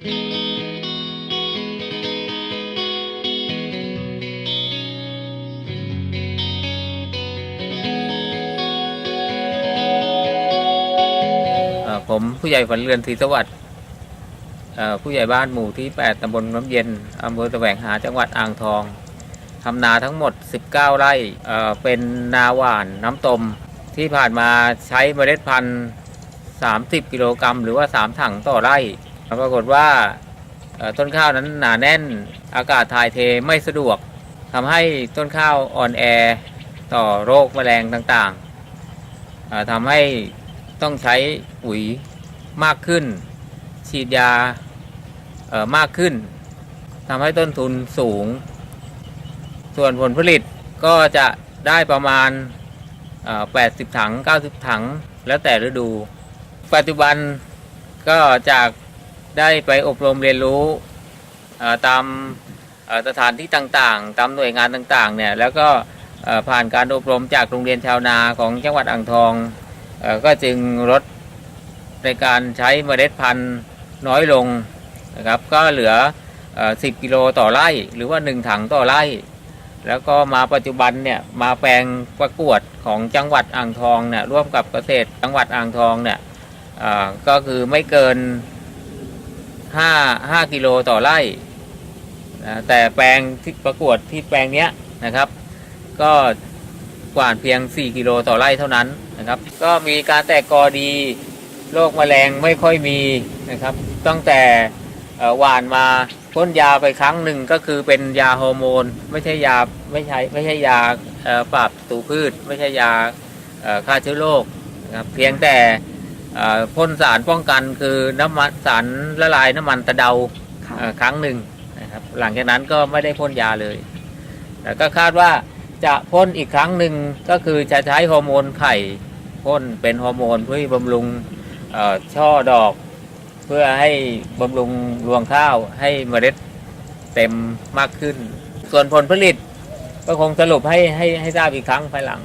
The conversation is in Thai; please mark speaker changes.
Speaker 1: ผมผู้ใหญ่ฝันเรือนศรีสวัสดิ์ผู้ใหญ่บ้านหมู่ที่ 8 ตำบลน้ำเย็น อำเภอแสวงหาจังหวัดอ่างทอง ทำนาทั้งหมด 19 ไร่เอ่อเป็นนาหวานน้ำตม ที่ผ่านมาใช้เมล็ดพันธุ์ 30 กิโลกรัมหรือว่า 3 ถังต่อไร่ ปรากฏว่าต้นข้าวนั้นหนาแน่นอากาศถ่ายเทไม่สะดวกทำให้ต้นข้าวอ่อนแอต่อโรคแมลงต่างๆเอ่อทำให้ต้องใช้ปุ๋ยมากขึ้น ฉีดยามากขึ้นทำให้ต้นทุนสูง ส่วนผลผลิตก็จะได้ประมาณ 80 ถัง 90 ถัง แล้วแต่ฤดู ปัจจุบันก็จาก ได้ไปอบรมเรียนรู้ตามสถานที่ต่างๆ ตามหน่วยงานต่างๆเนี่ยแล้วก็ผ่านการอบรมจากโรงเรียนชาวนาของจังหวัดอ่างทองอก็จึงลดในการใช้เมล็ดพันธุ์น้อยลงนะครับก็เหลืออ10 กิโลต่อไร่หรือว่า 1 ถังต่อไร่ แล้วก็มาปัจจุบันเนี่ยมาแปลงประกวดของจังหวัดอ่างทองเนี่ยร่วมกับเกษตรจังหวัดอ่างทองเนี่ยก็คือไม่เกิน 5 5กิโลต่อไร่นะแต่แปลงที่ประกวดที่แปลงเนี้ยนะครับ ก็กว่านเพียง 4 กิโลต่อไร่เท่านั้นนะครับ ก็มีการแตกกอดีโรคแมลงไม่ค่อยมีนะครับ ตั้งแต่หวานมาพ่นยาไปครั้งหนึ่งก็คือเป็นยาฮอร์โมน ไม่ใช่ยาไม่ใช่ไม่ใช่ยาปราบตูพืช ไม่ใช่ยาฆ่าเชื้อโรคนะครับเพียงแต่ พ่นสารป้องกันคือน้ำมันสารละลายน้ำมันตะเดา
Speaker 2: ค่ะ
Speaker 1: เอ่อครั้งหนึ่งนะครับหลังจากนั้นก็ไม่ได้พ่นยาเลยแต่ก็คาดว่าจะพ่นอีกครั้งหนึ่งก็คือจะใช้ฮอร์โมนไข่พ่นเป็นฮอร์โมนเพื่อให้บำรุงเอ่อช่อดอก เพื่อให้บำรุงรวงข้าวให้เมล็ดเต็มมากขึ้น ส่วนผลผลิตก็คงสรุปให้ให้ให้ทราบอีกครั้งภายหลัง